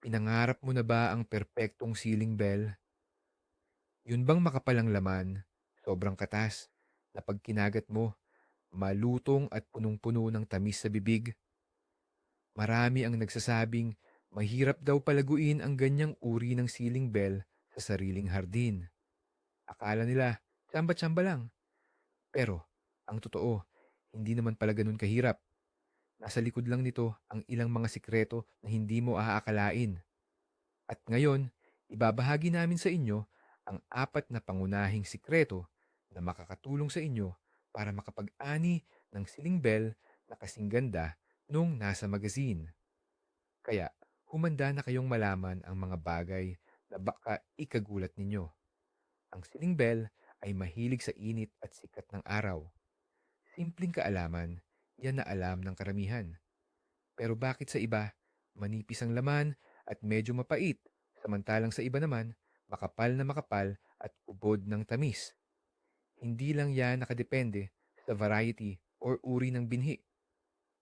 Pinangarap mo na ba ang perpektong ceiling bell? Yun bang makapalang laman, sobrang katas, na pag kinagat mo, malutong at punong-puno ng tamis sa bibig? Marami ang nagsasabing mahirap daw palaguin ang ganyang uri ng ceiling bell sa sariling hardin. Akala nila, tsamba-tsamba lang. Pero, ang totoo, hindi naman pala ganun kahirap. Nasa likod lang nito ang ilang mga sikreto na hindi mo aakalain. At ngayon, ibabahagi namin sa inyo ang apat na pangunahing sikreto na makakatulong sa inyo para makapag-ani ng siling bell na kasing ganda nung nasa magazine. Kaya, humanda na kayong malaman ang mga bagay na baka ikagulat ninyo. Ang siling bell ay mahilig sa init at sikat ng araw. Simpleng kaalaman, yan na alam ng karamihan. Pero bakit sa iba, manipis ang laman at medyo mapait, samantalang sa iba naman, makapal na makapal at ubod ng tamis. Hindi lang yan nakadepende sa variety or uri ng binhi.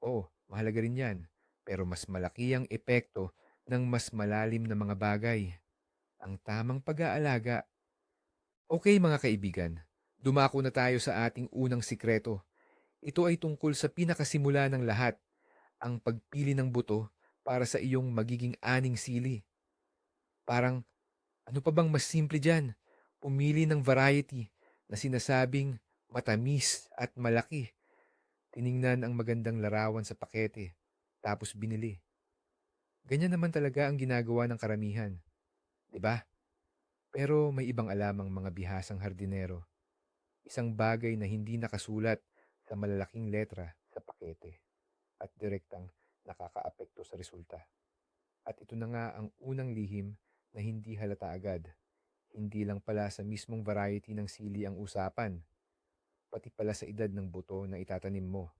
Oo, mahalaga rin yan. Pero mas malaki ang epekto ng mas malalim na mga bagay. Ang tamang pag-aalaga. Okay mga kaibigan, dumako na tayo sa ating unang sikreto. Ito ay tungkol sa pinakasimula ng lahat, ang pagpili ng buto para sa iyong magiging aning sili. Parang, ano pa bang mas simple dyan? Pumili ng variety na sinasabing matamis at malaki. Tiningnan ang magandang larawan sa pakete, tapos binili. Ganyan naman talaga ang ginagawa ng karamihan. ba? Pero may ibang alam ang mga bihasang hardinero. Isang bagay na hindi nakasulat sa malalaking letra sa pakete at direktang nakakaapekto sa resulta. At ito na nga ang unang lihim na hindi halata agad. Hindi lang pala sa mismong variety ng sili ang usapan, pati pala sa edad ng buto na itatanim mo.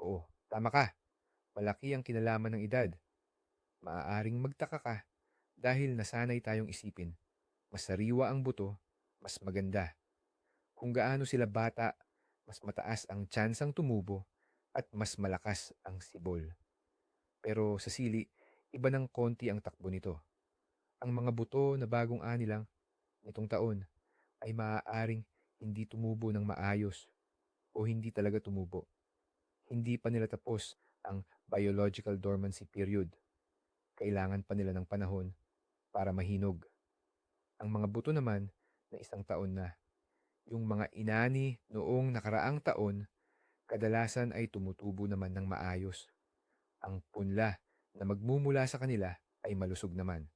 Oo, tama ka. Malaki ang kinalaman ng edad. Maaaring magtaka ka dahil nasanay tayong isipin, mas sariwa ang buto, mas maganda. Kung gaano sila bata, mas mataas ang tsansang tumubo at mas malakas ang sibol. Pero sa sili, iba ng konti ang takbo nito. Ang mga buto na bagong ani lang nitong taon ay maaaring hindi tumubo ng maayos o hindi talaga tumubo. Hindi pa nila tapos ang biological dormancy period. Kailangan pa nila ng panahon para mahinog. Ang mga buto naman na isang taon na. Yung mga inani noong nakaraang taon, kadalasan ay tumutubo naman ng maayos. Ang punla na magmumula sa kanila ay malusog naman.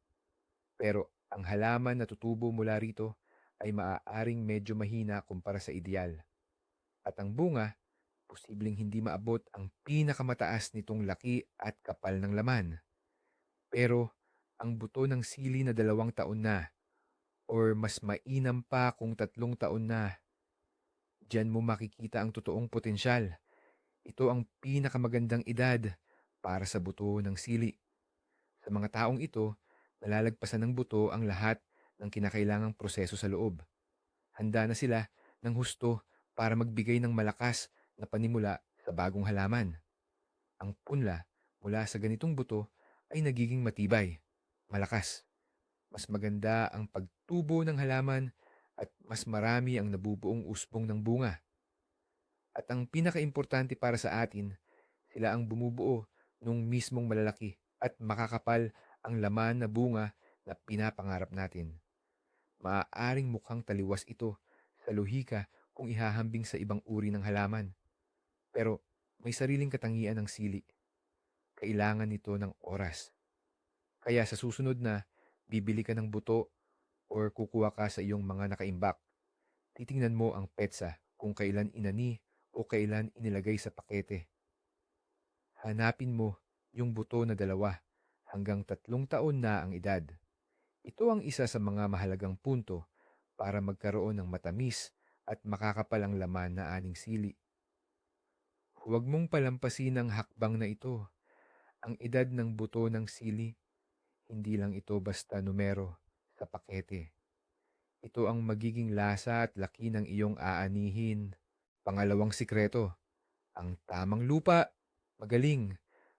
Pero ang halaman na tutubo mula rito ay maaaring medyo mahina kumpara sa ideal. At ang bunga, posibleng hindi maabot ang pinakamataas nitong laki at kapal ng laman. Pero ang buto ng sili na dalawang taon na or mas mainam pa kung tatlong taon na, diyan mo makikita ang totoong potensyal. Ito ang pinakamagandang edad para sa buto ng sili. Sa mga taong ito, nalalagpasan ng buto ang lahat ng kinakailangang proseso sa loob. Handa na sila ng husto para magbigay ng malakas na panimula sa bagong halaman. Ang punla mula sa ganitong buto ay nagiging matibay, malakas. Mas maganda ang pagtubo ng halaman at mas marami ang nabubuong usbong ng bunga. At ang pinakaimportante para sa atin, sila ang bumubuo nung mismong malalaki at makakapal ang laman na bunga na pinapangarap natin. Maaaring mukhang taliwas ito sa lohika kung ihahambing sa ibang uri ng halaman. Pero may sariling katangian ng sili. Kailangan nito ng oras. Kaya sa susunod na bibili ka ng buto or kukuha ka sa iyong mga nakaimbak, titingnan mo ang petsa kung kailan inani o kailan inilagay sa pakete. Hanapin mo yung buto na dalawa hanggang tatlong taon na ang edad. Ito ang isa sa mga mahalagang punto para magkaroon ng matamis at makakapalang laman na aning sili. Huwag mong palampasin ang hakbang na ito. Ang edad ng buto ng sili, hindi lang ito basta numero sa pakete. Ito ang magiging lasa at laki ng iyong aanihin. Pangalawang sikreto, ang tamang lupa. Magaling.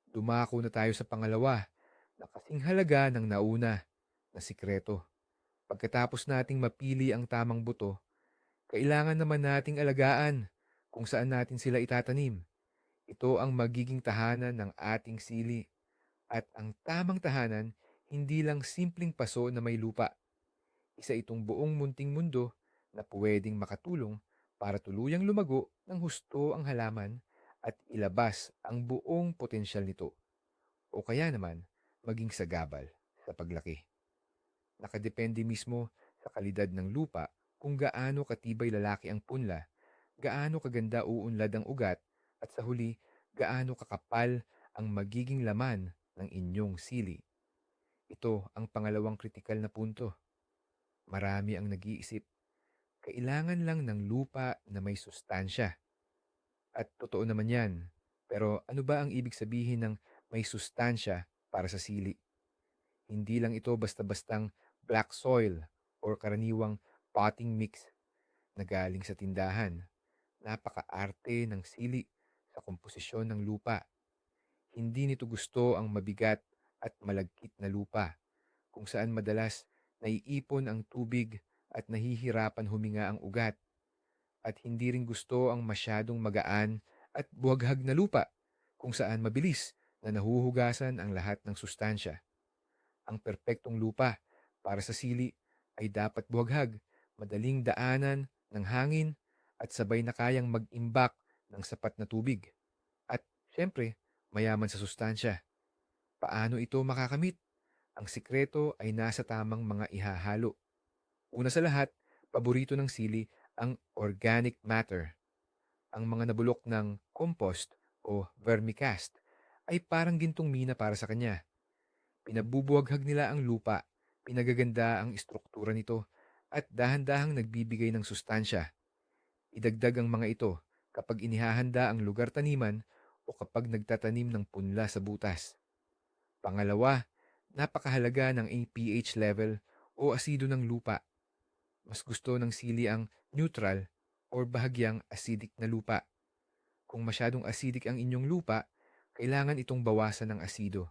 Dumako na tayo sa pangalawa. na kasing halaga ng nauna na sikreto. Pagkatapos nating mapili ang tamang buto, kailangan naman nating alagaan kung saan natin sila itatanim. Ito ang magiging tahanan ng ating sili. At ang tamang tahanan, hindi lang simpleng paso na may lupa. Isa itong buong munting mundo na pwedeng makatulong para tuluyang lumago ng husto ang halaman at ilabas ang buong potensyal nito. O kaya naman, maging sagabal sa paglaki. Nakadepende mismo sa kalidad ng lupa kung gaano katibay lalaki ang punla, gaano kaganda uunlad ang ugat, at sa huli, gaano kakapal ang magiging laman ng inyong sili. Ito ang pangalawang kritikal na punto. Marami ang nag-iisip. Kailangan lang ng lupa na may sustansya. At totoo naman yan. Pero ano ba ang ibig sabihin ng may sustansya para sa sili? Hindi lang ito basta-bastang black soil or karaniwang potting mix na galing sa tindahan. Napaka-arte ng sili sa komposisyon ng lupa. Hindi nito gusto ang mabigat at malagkit na lupa, kung saan madalas naiipon ang tubig at nahihirapan huminga ang ugat. At hindi rin gusto ang masyadong magaan at buhaghag na lupa, kung saan mabilis na nahuhugasan ang lahat ng sustansya. Ang perpektong lupa para sa sili ay dapat buhaghag, madaling daanan ng hangin at sabay na kayang mag-imbak ng sapat na tubig. At syempre, mayaman sa sustansya. Paano ito makakamit? Ang sikreto ay nasa tamang mga ihahalo. Una sa lahat, paborito ng sili ang organic matter. Ang mga nabulok ng compost o vermicast ay parang gintong mina para sa kanya. Pinabubuhaghag nila ang lupa, pinagaganda ang istruktura nito, at dahan-dahang nagbibigay ng sustansya. Idagdag ang mga ito kapag inihahanda ang lugar taniman o kapag nagtatanim ng punla sa butas. Pangalawa, napakahalaga ng pH level o asido ng lupa. Mas gusto ng sili ang neutral or bahagyang acidic na lupa. Kung masyadong acidic ang inyong lupa, kailangan itong bawasan ng asido.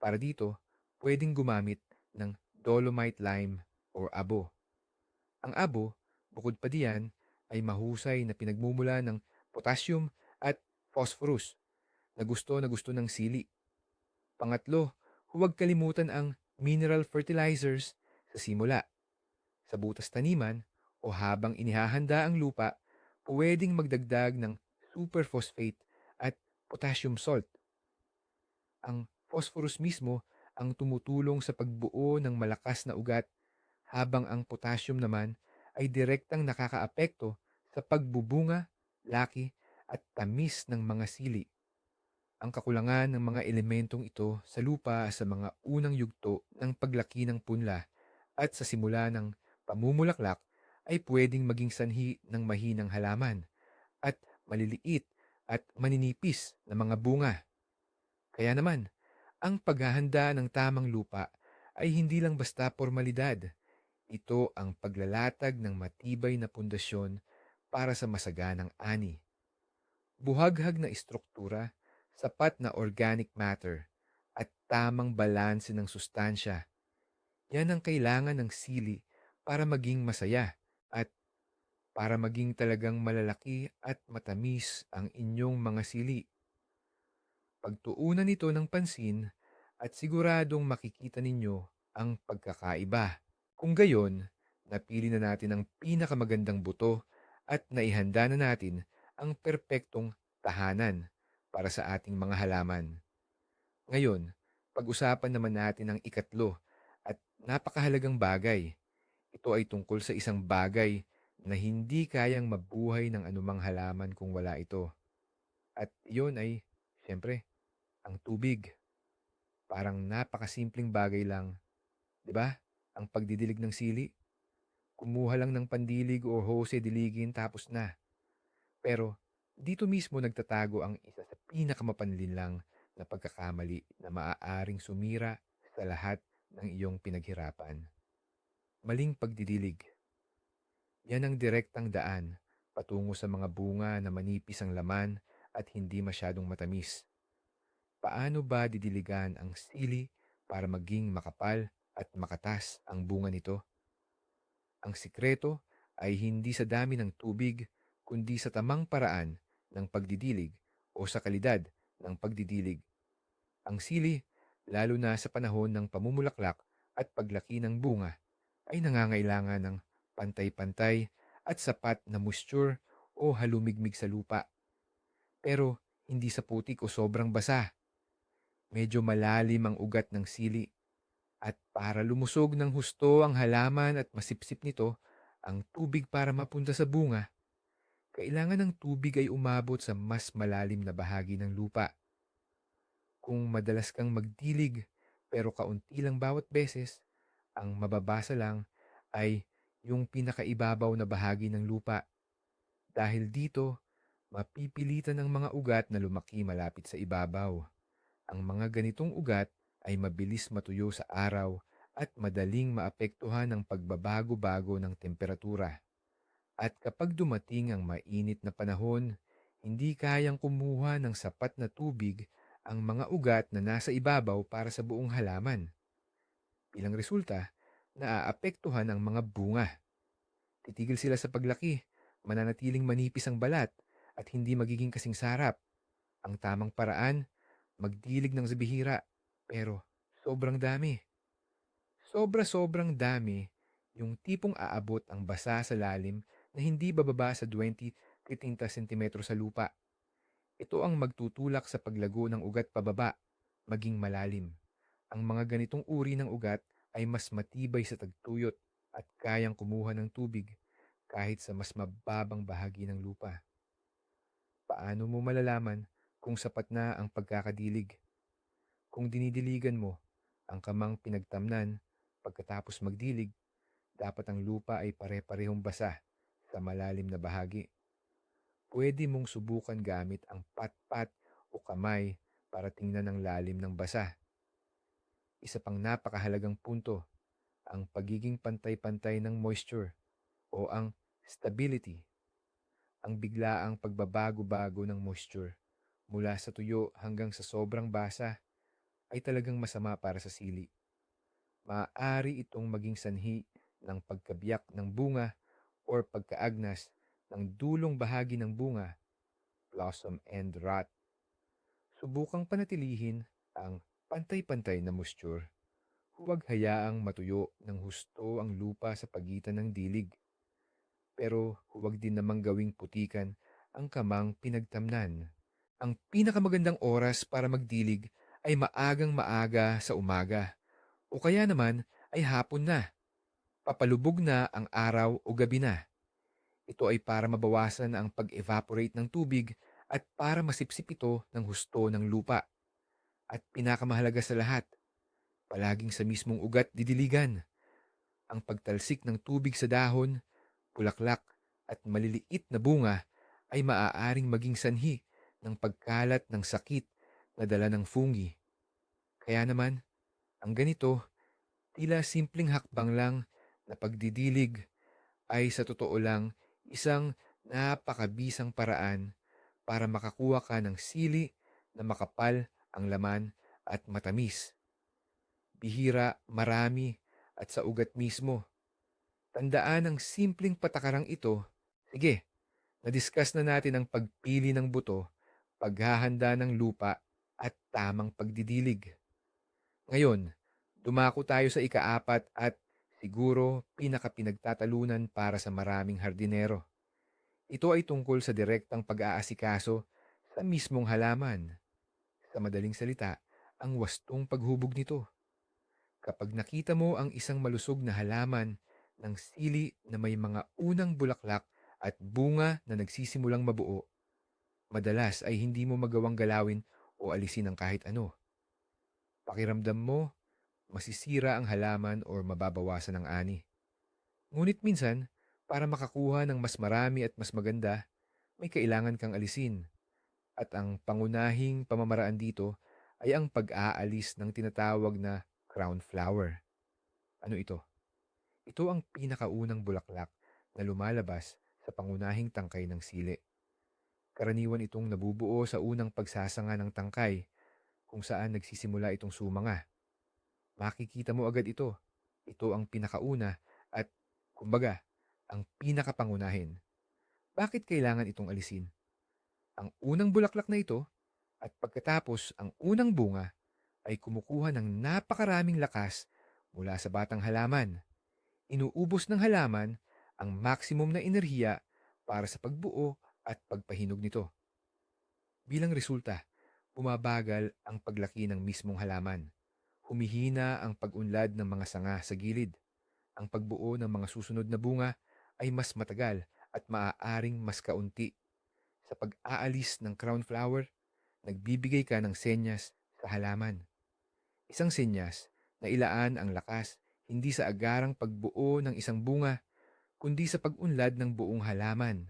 Para dito, pwedeng gumamit ng dolomite lime or abo. Ang abo, bukod pa diyan, ay mahusay na pinagmumula ng potassium at phosphorus na gusto na gusto ng sili. Pangatlo, huwag kalimutan ang mineral fertilizers sa simula. Sa butas taniman o habang inihahanda ang lupa, pwedeng magdagdag ng superphosphate at potassium salt. Ang phosphorus mismo ang tumutulong sa pagbuo ng malakas na ugat habang ang potassium naman ay direktang nakakaapekto sa pagbubunga, laki at tamis ng mga sili. Ang kakulangan ng mga elementong ito sa lupa sa mga unang yugto ng paglaki ng punla at sa simula ng pamumulaklak ay pwedeng maging sanhi ng mahinang halaman at maliliit at maninipis na mga bunga. Kaya naman, ang paghahanda ng tamang lupa ay hindi lang basta formalidad. Ito ang paglalatag ng matibay na pundasyon para sa masaganang ani. Buhaghag na istruktura, sapat na organic matter, at tamang balanse ng sustansya. Yan ang kailangan ng sili para maging masaya at para maging talagang malalaki at matamis ang inyong mga sili. Pagtuunan nito ng pansin at siguradong makikita ninyo ang pagkakaiba. Kung gayon, napili na natin ang pinakamagandang buto at naihanda na natin ang perpektong tahanan para sa ating mga halaman. Ngayon, pag-usapan naman natin ang ikatlo at napakahalagang bagay. Ito ay tungkol sa isang bagay na hindi kayang mabuhay ng anumang halaman kung wala ito. At iyon ay, siyempre, ang tubig. Parang napakasimpleng bagay lang. ba? Ang pagdidilig ng sili. Kumuha lang ng pandilig o hose diligin tapos na. Pero dito mismo nagtatago ang isa sa pinakamapanlinlang na pagkakamali na maaaring sumira sa lahat ng iyong pinaghirapan. Maling pagdidilig. Yan ang direktang daan patungo sa mga bunga na manipis ang laman at hindi masyadong matamis. Paano ba didiligan ang sili para maging makapal at makatas ang bunga nito. Ang sikreto ay hindi sa dami ng tubig, kundi sa tamang paraan ng pagdidilig o sa kalidad ng pagdidilig. Ang sili, lalo na sa panahon ng pamumulaklak at paglaki ng bunga, ay nangangailangan ng pantay-pantay at sapat na moisture o halumigmig sa lupa. Pero hindi sa putik o sobrang basa. Medyo malalim ang ugat ng sili at para lumusog ng husto ang halaman at masipsip nito ang tubig para mapunta sa bunga, kailangan ng tubig ay umabot sa mas malalim na bahagi ng lupa. Kung madalas kang magdilig pero kaunti lang bawat beses, ang mababasa lang ay yung pinakaibabaw na bahagi ng lupa. Dahil dito, mapipilitan ang mga ugat na lumaki malapit sa ibabaw. Ang mga ganitong ugat ay mabilis matuyo sa araw at madaling maapektuhan ng pagbabago-bago ng temperatura. At kapag dumating ang mainit na panahon, hindi kayang kumuha ng sapat na tubig ang mga ugat na nasa ibabaw para sa buong halaman. Bilang resulta, naaapektuhan ang mga bunga. Titigil sila sa paglaki, mananatiling manipis ang balat at hindi magiging kasing sarap. Ang tamang paraan, magdilig ng zabihira pero sobrang dami. Sobra-sobrang dami yung tipong aabot ang basa sa lalim na hindi bababa sa 20-30 cm sa lupa. Ito ang magtutulak sa paglago ng ugat pababa, maging malalim. Ang mga ganitong uri ng ugat ay mas matibay sa tagtuyot at kayang kumuha ng tubig kahit sa mas mababang bahagi ng lupa. Paano mo malalaman kung sapat na ang pagkakadilig? Kung dinidiligan mo ang kamang pinagtamnan pagkatapos magdilig, dapat ang lupa ay pare-parehong basa sa malalim na bahagi. Pwede mong subukan gamit ang pat-pat o kamay para tingnan ang lalim ng basa. Isa pang napakahalagang punto, ang pagiging pantay-pantay ng moisture o ang stability. Ang biglaang pagbabago-bago ng moisture mula sa tuyo hanggang sa sobrang basa ay talagang masama para sa sili. Maaari itong maging sanhi ng pagkabiyak ng bunga or pagkaagnas ng dulong bahagi ng bunga, blossom end rot. Subukang panatilihin ang pantay-pantay na moisture. Huwag hayaang matuyo ng husto ang lupa sa pagitan ng dilig. Pero huwag din namang gawing putikan ang kamang pinagtamnan. Ang pinakamagandang oras para magdilig ay maagang maaga sa umaga o kaya naman ay hapon na. Papalubog na ang araw o gabi na. Ito ay para mabawasan ang pag-evaporate ng tubig at para masipsip ito ng husto ng lupa. At pinakamahalaga sa lahat, palaging sa mismong ugat didiligan. Ang pagtalsik ng tubig sa dahon, bulaklak at maliliit na bunga ay maaaring maging sanhi ng pagkalat ng sakit na dala ng fungi. Kaya naman, ang ganito, tila simpleng hakbang lang na pagdidilig ay sa totoo lang isang napakabisang paraan para makakuha ka ng sili na makapal ang laman at matamis. Bihira, marami at sa ugat mismo. Tandaan ang simpleng patakarang ito. Sige, na-discuss na natin ang pagpili ng buto, paghahanda ng lupa at tamang pagdidilig. Ngayon, dumako tayo sa ikaapat at siguro pinakapinagtatalunan para sa maraming hardinero. Ito ay tungkol sa direktang pag-aasikaso sa mismong halaman. Sa madaling salita, ang wastong paghubog nito. Kapag nakita mo ang isang malusog na halaman ng sili na may mga unang bulaklak at bunga na nagsisimulang mabuo, madalas ay hindi mo magawang galawin o alisin ang kahit ano. Pakiramdam mo, masisira ang halaman o mababawasan ang ani. Ngunit minsan, para makakuha ng mas marami at mas maganda, may kailangan kang alisin. At ang pangunahing pamamaraan dito ay ang pag-aalis ng tinatawag na crown flower. Ano ito? Ito ang pinakaunang bulaklak na lumalabas sa pangunahing tangkay ng sili. Karaniwan itong nabubuo sa unang pagsasanga ng tangkay kung saan nagsisimula itong sumanga. Makikita mo agad ito. Ito ang pinakauna at, kumbaga, ang pinakapangunahin. Bakit kailangan itong alisin? Ang unang bulaklak na ito at pagkatapos ang unang bunga ay kumukuha ng napakaraming lakas mula sa batang halaman. Inuubos ng halaman ang maximum na enerhiya para sa pagbuo at pagpahinog nito. Bilang resulta, bumabagal ang paglaki ng mismong halaman. Humihina ang pag-unlad ng mga sanga sa gilid. Ang pagbuo ng mga susunod na bunga ay mas matagal at maaaring mas kaunti. Sa pag-aalis ng crown flower, nagbibigay ka ng senyas sa halaman. Isang senyas na ilaan ang lakas hindi sa agarang pagbuo ng isang bunga, kundi sa pag-unlad ng buong halaman.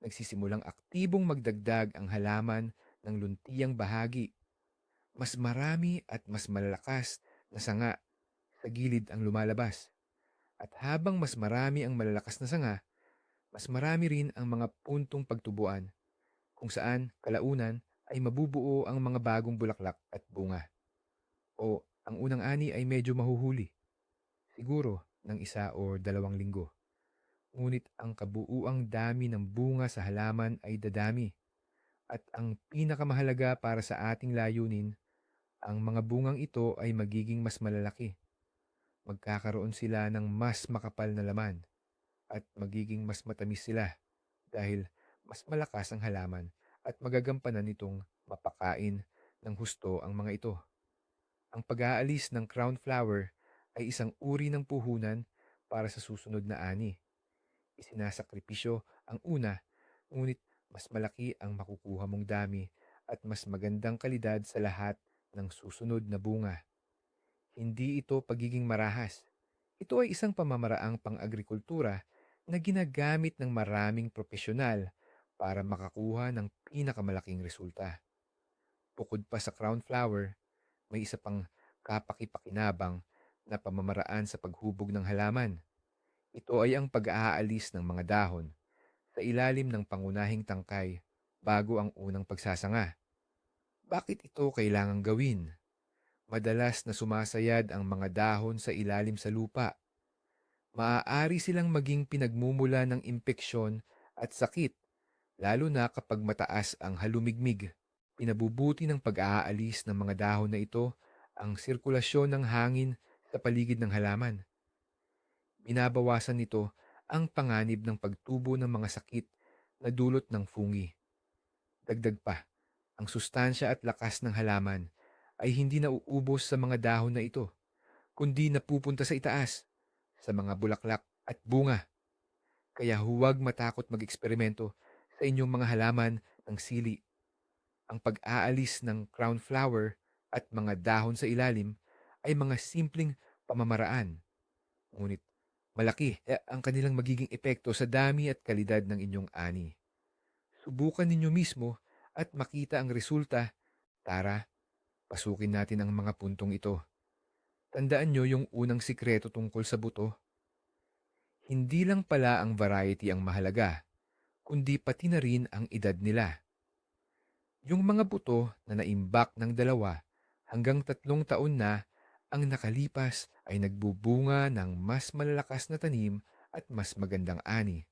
Nagsisimulang aktibong magdagdag ang halaman ng luntiyang bahagi. Mas marami at mas malalakas na sanga sa gilid ang lumalabas. At habang mas marami ang malalakas na sanga, mas marami rin ang mga puntong pagtubuan kung saan kalaunan ay mabubuo ang mga bagong bulaklak at bunga. O ang unang ani ay medyo mahuhuli. Siguro ng isa o dalawang linggo. Ngunit ang kabuuang dami ng bunga sa halaman ay dadami. At ang pinakamahalaga para sa ating layunin, ang mga bungang ito ay magiging mas malalaki. Magkakaroon sila ng mas makapal na laman at magiging mas matamis sila dahil mas malakas ang halaman at magagampanan nitong mapakain ng husto ang mga ito. Ang pag-aalis ng crown flower ay isang uri ng puhunan para sa susunod na ani. Isinasakripisyo ang una, ngunit mas malaki ang makukuha mong dami at mas magandang kalidad sa lahat ng susunod na bunga. Hindi ito pagiging marahas. Ito ay isang pamamaraang pang-agrikultura na ginagamit ng maraming profesional para makakuha ng pinakamalaking resulta. Bukod pa sa crown flower, may isa pang kapakipakinabang na pamamaraan sa paghubog ng halaman. Ito ay ang pag-aalis ng mga dahon sa ilalim ng pangunahing tangkay bago ang unang pagsasanga. Bakit ito kailangang gawin? Madalas na sumasayad ang mga dahon sa ilalim sa lupa. Maaari silang maging pinagmumula ng impeksyon at sakit, lalo na kapag mataas ang halumigmig. Pinabubuti ng pag-aalis ng mga dahon na ito ang sirkulasyon ng hangin sa paligid ng halaman. Binabawasan nito ang panganib ng pagtubo ng mga sakit na dulot ng fungi. Dagdag pa, ang sustansya at lakas ng halaman ay hindi nauubos sa mga dahon na ito, kundi napupunta sa itaas, sa mga bulaklak at bunga. Kaya huwag matakot mag-eksperimento sa inyong mga halaman ng sili. Ang pag-aalis ng crown flower at mga dahon sa ilalim ay mga simpleng pamamaraan. Ngunit malaki eh, ang kanilang magiging epekto sa dami at kalidad ng inyong ani. Subukan ninyo mismo at makita ang resulta. Tara, pasukin natin ang mga puntong ito. Tandaan nyo yung unang sikreto tungkol sa buto. Hindi lang pala ang variety ang mahalaga, kundi pati na rin ang edad nila. Yung mga buto na naimbak ng dalawa hanggang tatlong taon na ang nakalipas ay nagbubunga ng mas malalakas na tanim at mas magandang ani.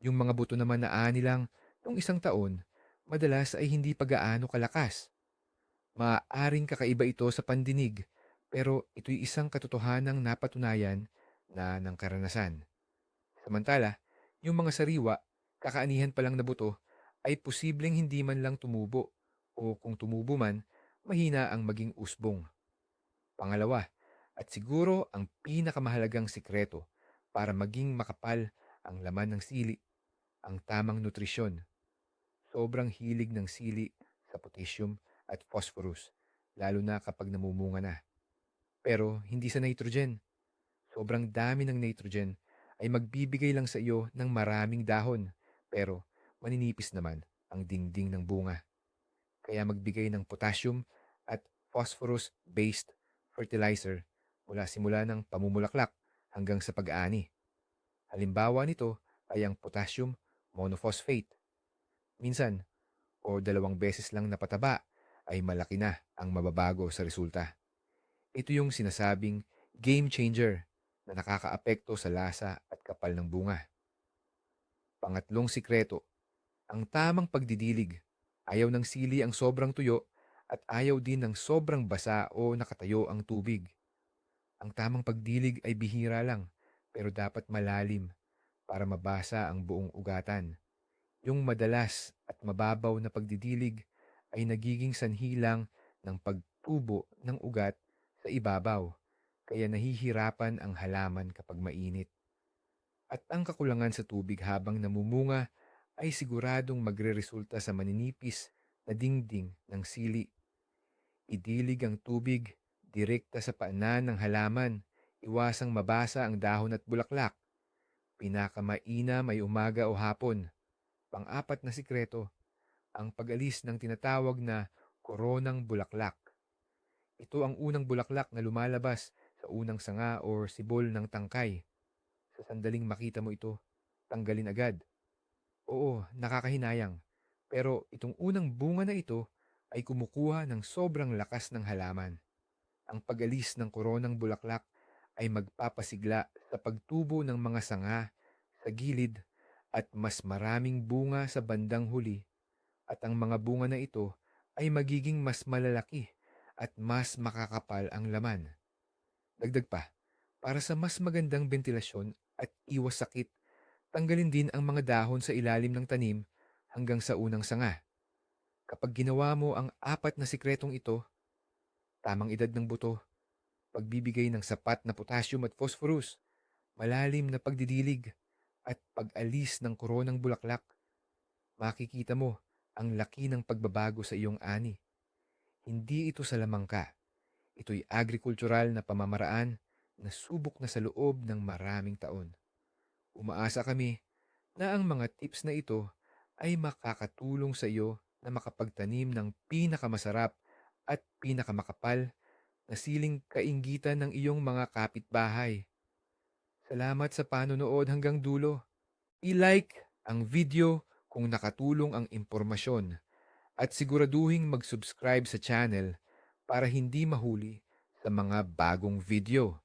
Yung mga buto naman na ani lang nung isang taon, madalas ay hindi pagaano kalakas. Maaaring kakaiba ito sa pandinig, pero ito'y isang katotohanang napatunayan na ng karanasan. Samantala, yung mga sariwa, kakaanihan pa lang na buto, ay posibleng hindi man lang tumubo o kung tumubo man, mahina ang maging usbong. Pangalawa, at siguro ang pinakamahalagang sikreto para maging makapal ang laman ng sili, ang tamang nutrisyon. Sobrang hilig ng sili sa potassium at phosphorus, lalo na kapag namumunga na. Pero hindi sa nitrogen. Sobrang dami ng nitrogen ay magbibigay lang sa iyo ng maraming dahon, pero maninipis naman ang dingding ng bunga. Kaya magbigay ng potassium at phosphorus-based fertilizer mula simula ng pamumulaklak hanggang sa pag-aani. Halimbawa nito ay ang potassium monophosphate. Minsan, o dalawang beses lang napataba ay malaki na ang mababago sa resulta. Ito yung sinasabing game changer na nakakaapekto sa lasa at kapal ng bunga. Pangatlong sikreto, ang tamang pagdidilig. Ayaw ng sili ang sobrang tuyo at ayaw din ng sobrang basa o nakatayo ang tubig. Ang tamang pagdilig ay bihira lang pero dapat malalim para mabasa ang buong ugatan. Yung madalas at mababaw na pagdidilig ay nagiging sanhi lang ng pagtubo ng ugat sa ibabaw, kaya nahihirapan ang halaman kapag mainit. At ang kakulangan sa tubig habang namumunga ay siguradong magreresulta sa maninipis na dingding ng sili. Idilig ang tubig direkta sa paanan ng halaman, iwasang mabasa ang dahon at bulaklak. Pinakamainam ay umaga o hapon. Pang-apat na sikreto, ang pag-alis ng tinatawag na koronang bulaklak. Ito ang unang bulaklak na lumalabas sa unang sanga o sibol ng tangkay. Sa sandaling makita mo ito, tanggalin agad. Oo, nakakahinayang. Pero itong unang bunga na ito ay kumukuha ng sobrang lakas ng halaman. Ang pag-alis ng koronang bulaklak ay magpapasigla sa pagtubo ng mga sanga sa gilid at mas maraming bunga sa bandang huli at ang mga bunga na ito ay magiging mas malalaki at mas makakapal ang laman. Dagdag pa, para sa mas magandang ventilasyon at iwas sakit, tanggalin din ang mga dahon sa ilalim ng tanim hanggang sa unang sanga. Kapag ginawa mo ang apat na sikretong ito, tamang edad ng buto, pagbibigay ng sapat na potassium at phosphorus, malalim na pagdidilig, at pag-alis ng koronang bulaklak, makikita mo ang laki ng pagbabago sa iyong ani. Hindi ito sa lamangka. Ito'y agrikultural na pamamaraan na subok na sa loob ng maraming taon. Umaasa kami na ang mga tips na ito ay makakatulong sa iyo na makapagtanim ng pinakamasarap at pinakamakapal na siling kainggitan ng iyong mga kapitbahay. Salamat sa panonood hanggang dulo. I-like ang video kung nakatulong ang impormasyon at siguraduhing mag-subscribe sa channel para hindi mahuli sa mga bagong video.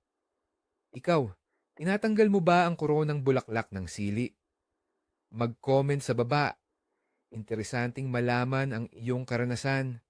Ikaw, tinatanggal mo ba ang koronang bulaklak ng sili? Mag-comment sa baba. Interesanting malaman ang iyong karanasan.